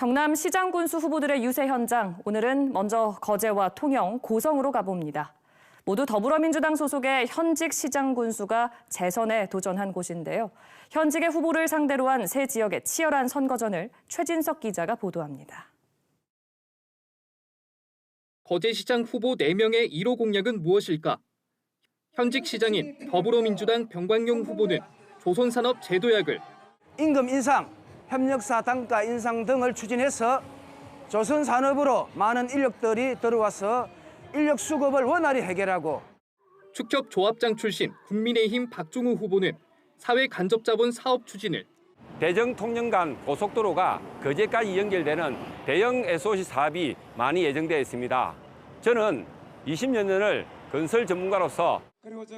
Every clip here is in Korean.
경남 시장 군수 후보들의 유세 현장, 오늘은 먼저 거제와 통영, 고성으로 가봅니다. 모두 더불어민주당 소속의 현직 시장 군수가 재선에 도전한 곳인데요. 현직의 후보를 상대로 한 세 지역의 치열한 선거전을 최진석 기자가 보도합니다. 거제시장 후보 4명의 1호 공약은 무엇일까? 현직 시장인 더불어민주당 병광용 후보는 조선산업 제도약을, 임금 인상, 협력사 단가 인상 등을 추진해서 조선 산업으로 많은 인력들이 들어와서 인력 수급을 원활히 해결하고 축협 조합장 출신 국민의힘 박종우 후보는 사회 간접자본 사업 추진을, 대정 통영 간 고속도로가 거제까지 연결되는 대형 SOC 사업이 많이 예정되어 있습니다. 저는 20여 년을 건설 전문가로서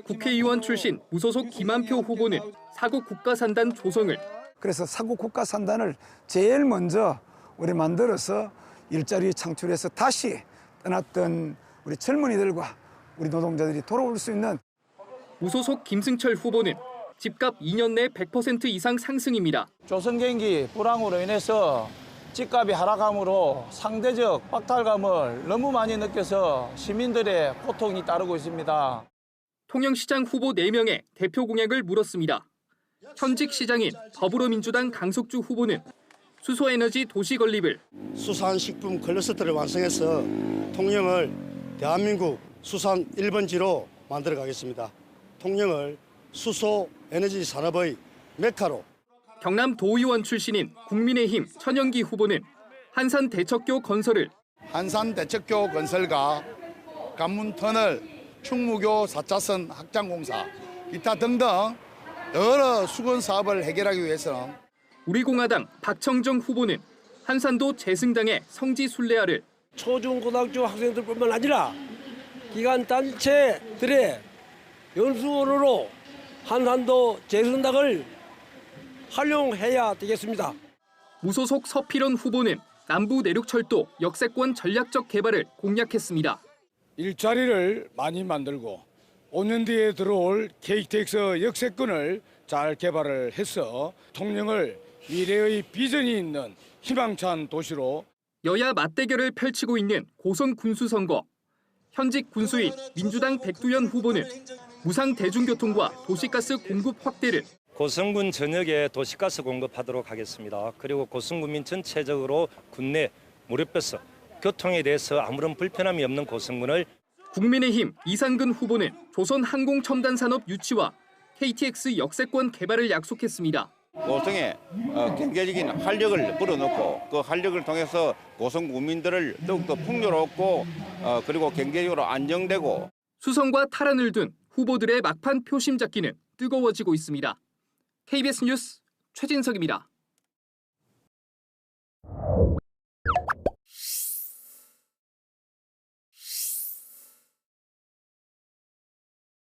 국회의원 출신 무소속 김한표 후보는 사국 국가산단 조성을, 그래서 사국 국가 산단을 제일 먼저 우리 만들어서 일자리 창출해서 다시 떠났던 우리 젊은이들과 우리 노동자들이 돌아올 수 있는 무소속 김승철 후보는 집값 2년 내 100% 이상 상승입니다. 조선 경기 불황으로 인해서 집값이 하락함으로 상대적 박탈감을 너무 많이 느껴서 시민들의 고통이 따르고 있습니다. 통영시장 후보 4명의 대표 공약을 물었습니다. 현직 시장인 더불어민주당 강석주 후보는 수소에너지 도시 건립을, 수산식품 클러스터를 완성해서 통영을 대한민국 수산 1번지로 만들어 가겠습니다. 통영을 수소 에너지 산업의 메카로 경남 도의원 출신인 국민의힘 천영기 후보는 한산 대척교 건설을, 한산 대척교 건설과 관문터널, 충무교 4차선 확장공사, 기타 등등 여러 수건 사업을 해결하기 위해서는 우리공화당 박청정 후보는 한산도 재승당의 성지 순례화를, 초중고등학교 학생들뿐만 아니라 기관 단체들의 연수원으로 한산도 재선당을 활용해야 되겠습니다. 무소속 서필원 후보는 남부 내륙철도 역세권 전략적 개발을 공약했습니다. 일자리를 많이 만들고 5년 뒤에 들어올 KTX 역세권을 잘 개발을 해서 통영을 미래의 비전이 있는 희망찬 도시로 여야 맞대결을 펼치고 있는 고성 군수 선거. 현직 군수인 민주당 백두현 후보는 무상 대중교통과 도시가스 공급 확대를, 고성군 전역에 도시가스 공급하도록 하겠습니다. 그리고 고성군민 전체적으로 군내 무료 버스 교통에 대해서 아무런 불편함이 없는 고성군을 국민의힘 이상근 후보는 조선 항공 첨단 산업 유치와 KTX 역세권 개발을 약속했습니다. 고성에 어, 경제적인 활력을 불어넣고 그 활력을 통해서 고성 국민들을 더욱더 풍요롭고 어, 그리고 경제적으로 안정되고 수성과 탈환을 둔 후보들의 막판 표심 잡기는 뜨거워지고 있습니다. KBS 뉴스 최진석입니다.